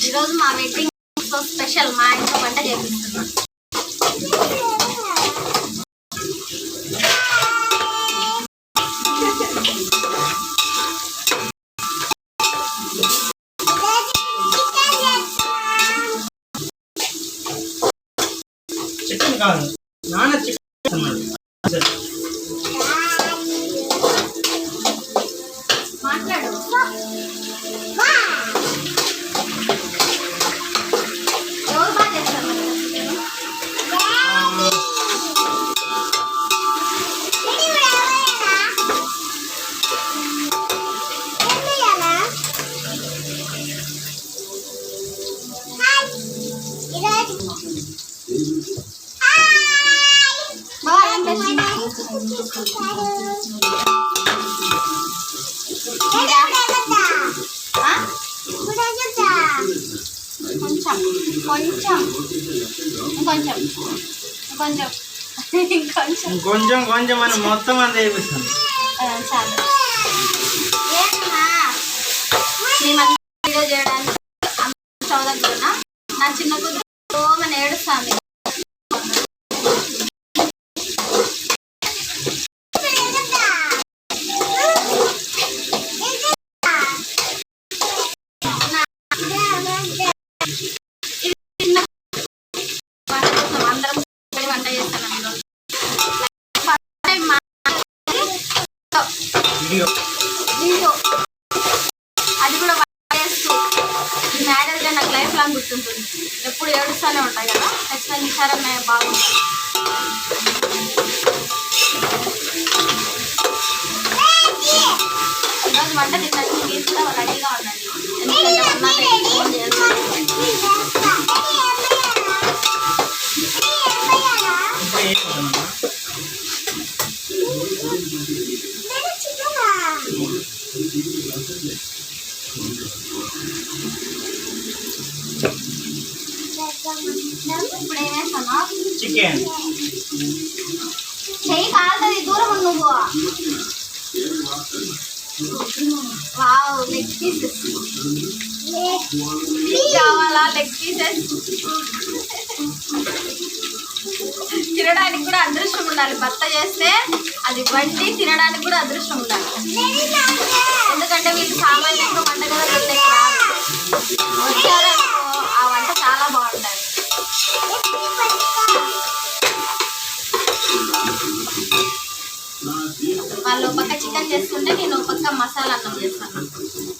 ఈరోజు మా wedding special మా ఇంట్లో వంట చేపిస్తున్నాం కొంచెం కొంచెం ఇంకొంచెం ఇంకొంచెం ఇంకొంచెం కొంచెం కొంచెం అని మొత్తం అంతా వేపిస్తాను ఆ, చాలు ఏంటమ్మా నీ మధ్య వీడియో చేయడానికి స్టవ్ దగ్గర నా చిన్న కూతురు ఓమని ఏడుస్తాంది చిన్న వంట చేస్తాం అందరం కూర్చొని వంట చేస్తాం అందులో ఫస్ట్ టైం మా వీడియో వీడియో డే నాకు లైఫ్ లాంగ్ గుర్తుంటుంది ఎప్పుడు ఏడుస్తూనే ఉంటాయి కదా ఖచ్చితంగా ఈసారి మేము బాగుంటుంది ఈరోజు వంట తిన్నట్టు మీరు కూడా రెడీగా ఉండండి ఎందుకంటే ఉన్నాక ఫోన్ చేయాలి ఇంకా ఏం వద్దనమ్మా ఇప్పుడు ఏం వేస్తాను చికెన్ చెయ్యి కాలుతుంది దూరం నువ్వు. వావ్ లెగ్ పీసెస్ కావాలా లెగ్ పీసెస్ తినడానికి కూడా అదృష్టం ఉండాలి. భర్త చేస్తే అది వండి తినడానికి కూడా అదృష్టం ఉండాలి. మసాలా అన్నం చేస్తాను.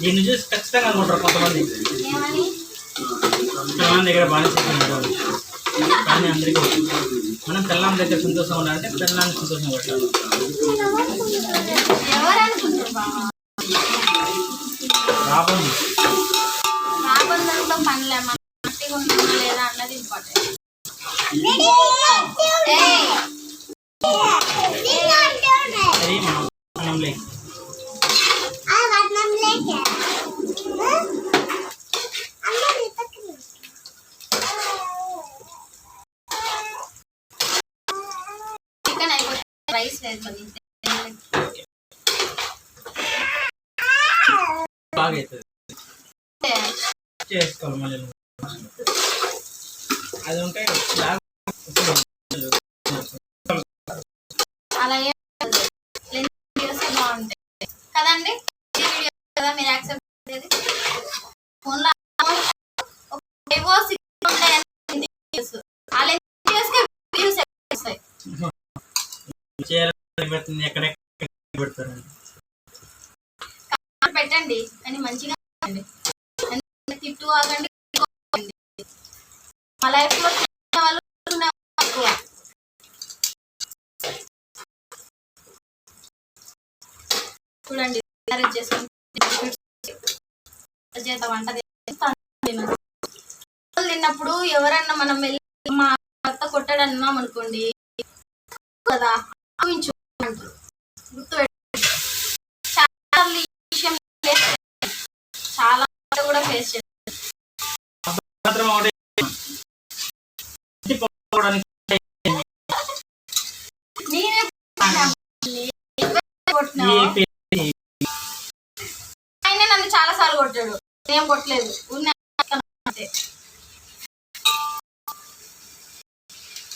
దీన్ని చూసి ఖచ్చితంగా అనుకుంటారు కొంతమంది. ఏమని? పిల్లల దగ్గర బాగా ఉంటుంది కానీ అందరికీ మనం పిల్లల దగ్గర సంతోషం ఉండాలంటే పిల్లల్ని సంతోషం పెట్టాలి. ఎవరు అనుకుంటారు బాబా లాభం రాబందంలో పనిలే మన మట్టిగా ఉంటుందా లేదా అన్నది ఇంపార్టెంట్. సరే మనం మనం లేక చికెన్ అయిపోతే రైస్ వేసుకొని బాగా అవుతుంది చేసుకోవాలి మళ్ళీ నువ్వు. అది ఉంటే లాభం అలాగే వీడియోస్ బాగుంటాయి కదండి? వీడియో కదా మీరు యాక్సెప్ట్ చేసేది? ఫోన్లో ఏవో సిక్స్ ఉంటాయి వ్యూస్ వస్తాయి. పెట్టండి. కానీ మంచిగా తిట్టు ఆగండి మా లైఫ్ చూడండి వంట తిన్నప్పుడు ఎవరన్నా మనం వెళ్ళి మా అత్త కొట్టాడన్నాం అనుకోండి. కదా గుర్తు చాలా కూడా ఫేస్ చేస్తారు. నేనే కొట్టినా? చాలా సార్లు కొట్టాడు. ఏం కొట్టలేదు. ఉన్న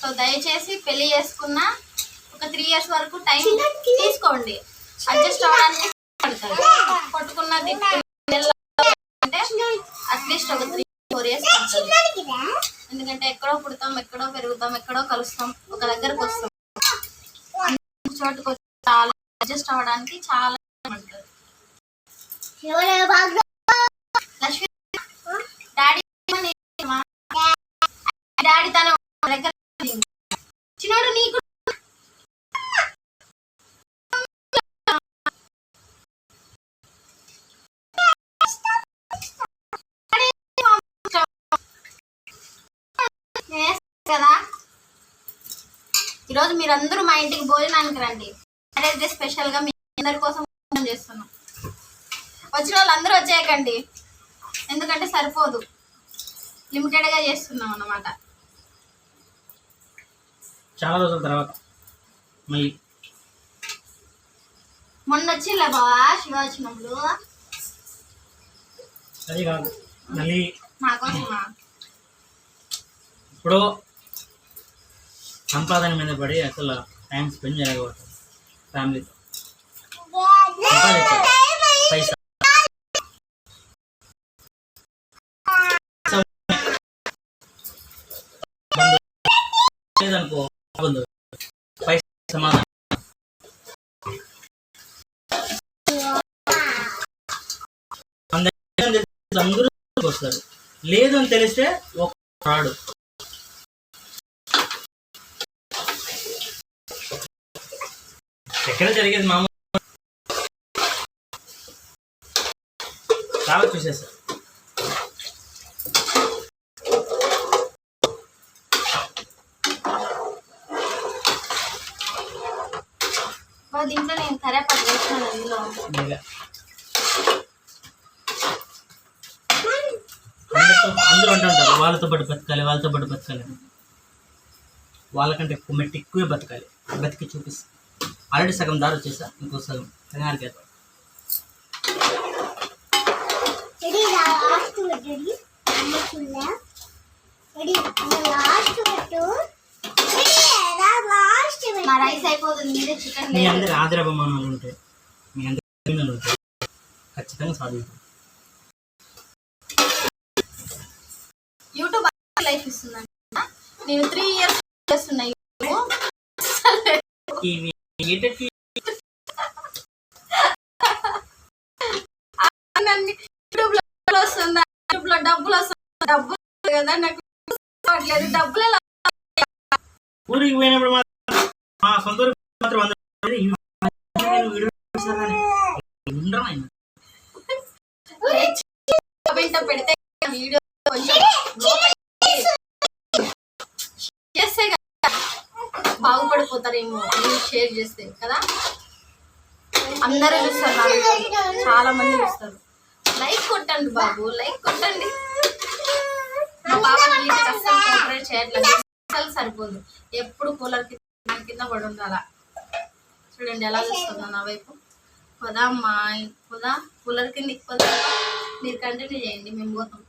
సో దయచేసి పెళ్ళి చేసుకున్న ఒక త్రీ ఇయర్స్ వరకు టైం తీసుకోండి. అడ్జస్ట్ అవ్వడానికి కొట్టుకున్న అంటే అట్లీస్ట్ ఒక త్రీ ఫోర్ ఇయర్స్ ఎందుకంటే ఎక్కడో పుడతాం ఎక్కడో పెరుగుతాం ఎక్కడో కలుస్తాం ఒక దగ్గరకు వస్తాం. చోటుకు చాలా అడ్జస్ట్ అవ్వడానికి చాలా లక్ష్మి డాడీ తన దగ్గర చిన్నోడు నీకు కదా? ఈరోజు మీరందరూ మా ఇంటికి భోజనానికి రండి. అదే స్పెషల్గా మీ అందరి కోసం భోజనం చేస్తున్నాం. వచ్చిన వాళ్ళందరూ వచ్చేయకండి. ఎందుకంటే సరిపోదు. లిమిటెడ్గా చేస్తున్నాం అన్నమాట. చాలా రోజుల తర్వాత మళ్ళీ. మొన్న వచ్చిందా బావా శివ వచ్చినప్పుడు అది కాదు మళ్ళీ. ఇప్పుడు సంపాదన మీద పడి అసలు టైం స్పెండ్ చేయలేకపోతాం ఫ్యామిలీతో అనుకో లేదనుకో సమాధానం. అందరూ వస్తారు. లేదు అని తెలిస్తే ఒక రాడు. ఎక్కడ జరిగేది మామూలు? చాలా చూసేస్తారు బావ దీంట్లో నేను కరేపాకు వేసినాను అందరితో అందరూ అంటుంటారు వాళ్ళతో పాటు బతకాలి వాళ్ళతో పాటు బతకాలి అని. వాళ్ళకంటే ఎక్కువ మెట్టి ఎక్కువే బతకాలి. బతికి చూపిస్తా. ఆల్రెడీ సగం దారి వచ్చేసా ఇంకో సగం. తెనారికి వెళ్తాం. మా రైస్ అయిపోతుంది మీరే చికెన్ మీ అందరి ఆదరాభిమానాలు ఉంటాయి మీ అందరి ఖచ్చితంగా సాధిస్తాం యూట్యూబ్ లైఫ్ నేను త్రీ ఇయర్స్ చేస్తున్నా యూట్యూబ్. లో వస్తుందా? యూట్యూబ్లో డబ్బులు వస్తుందా? డబ్బులు కదా నాకు డబ్బులు ఊరికి పోయినప్పుడు మాత్రం మా సొంత మాత్రం వంద పెడితే వీడియో చేస్తే కదా బాగుపడిపోతారేమో మీరు షేర్ చేస్తే కదా? అందరూ చూస్తారు చాలా మంది చూస్తారు లైక్ కొట్టండి బాబు లైక్ కొట్టండి మా పాప అస్సలు కోఆపరేట్ చేయట్లేదు. అస్సలు సరిపోదు. ఎప్పుడు కూలర్ కింద కింద పడి ఉండాలా? చూడండి ఎలా చూస్తుందా నా వైపు. పదా అమ్మా పదా కూలర్ కిందకి పదా మీరు కంటిన్యూ చేయండి మేము పోతాం.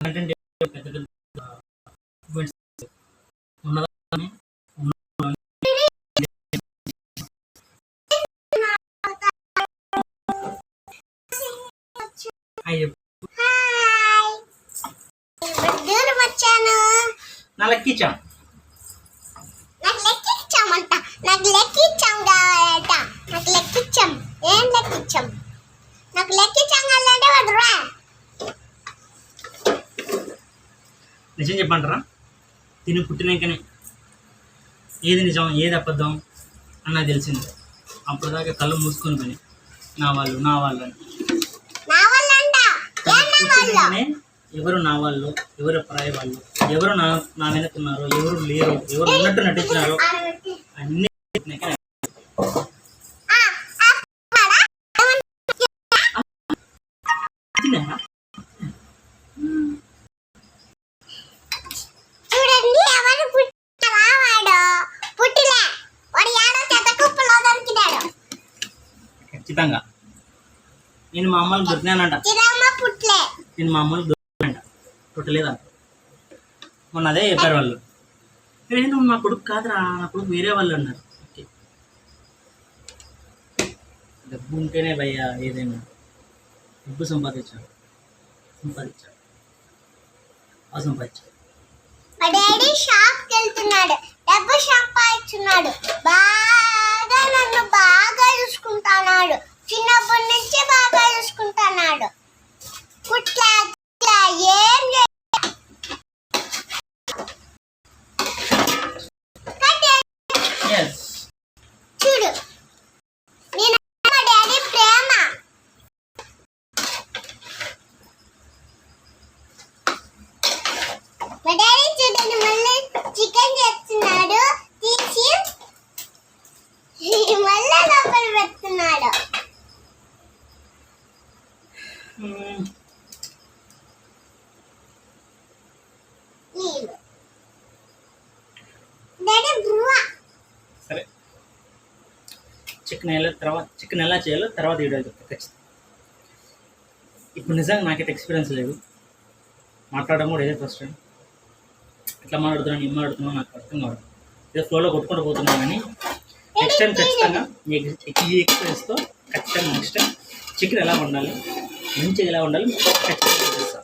అంటే నాకు లెక్కిచ్చాం కావాలట నాకు లెక్కిచ్చాం ఏం లెక్కిచ్చాం నాకు లెక్కిచ్చాం కావాలంటే వాడు రా. నిజం చెప్పంటారా? తిని పుట్టినాకనే. ఏది నిజం ఏది అబద్ధం అన్నది తెలిసింది. అప్పుడు దాకా కళ్ళు మూసుకొని పని. నా వాళ్ళు నా వాళ్ళు? అని ఎవరు నా వాళ్ళు ఎవరు పరాయి వాళ్ళు ఎవరు నా నా వెనుకున్నారు ఎవరు లేరు ఎవరు ఉన్నట్టు నటించినారు అన్ని ఖచ్చితంగా. నేను మా అమ్మలు దొరికినానంట. నేను మా అమ్మలు దొరికినానంట. పుట్టలేదంట. మొన్న అదే చెప్పారు వాళ్ళు. నువ్వు మా కొడుకు కాదురా నా కొడుకు వేరే వాళ్ళు అన్నారు. ఓకే. డబ్బు ఉంటేనే భయ్యా ఏదైనా. డబ్బు సంపాదించాడు సంపాదించాడు ఆ సంపాదించాడు మా డాడీ షాప్ వెళ్తున్నాడు. డబ్బు సంపాదించున్నాడు. బాగా నన్ను బాగా చూసుకుంటున్నాడు. చిన్నప్పటి నుంచి బాగా చూసుకుంటున్నాడు. కుట్లా కుట్లా ఏం చే- కట్టే ఎస్ చూడు నేను మా డాడీ ప్రేమ మా డాడీ చూడండి మళ్ళీ చికెన్ చేస్తున్నాడు తీసి మళ్ళీ సరే. చికెన్ ఎలా తర్వాత చికెన్ ఎలా చేయాలో తర్వాత వీడియో చెప్తా. ఖచ్చితంగా. ఇప్పుడు నిజంగా నాకైతే ఎక్స్పీరియన్స్ లేదు. మాట్లాడడం కూడా ఇదే ఫస్ట్ టైం ఎట్లా మాట్లాడుతున్నాను ఏం మాట్లాడుతున్నాను నాకు అర్థం కావడం ఏదో ఫ్లోలో కొట్టుకుంటూ పోతున్నాను కానీ నెక్స్ట్ టైం ఖచ్చితంగా ఈ ఎక్స్- ఈ ఎక్స్పీరియన్స్తో ఖచ్చితంగా నెక్స్ట్ టైం చికెన్ ఎలా వండాలి మంచిగా ఎలా వండాలి ఖచ్చితంగా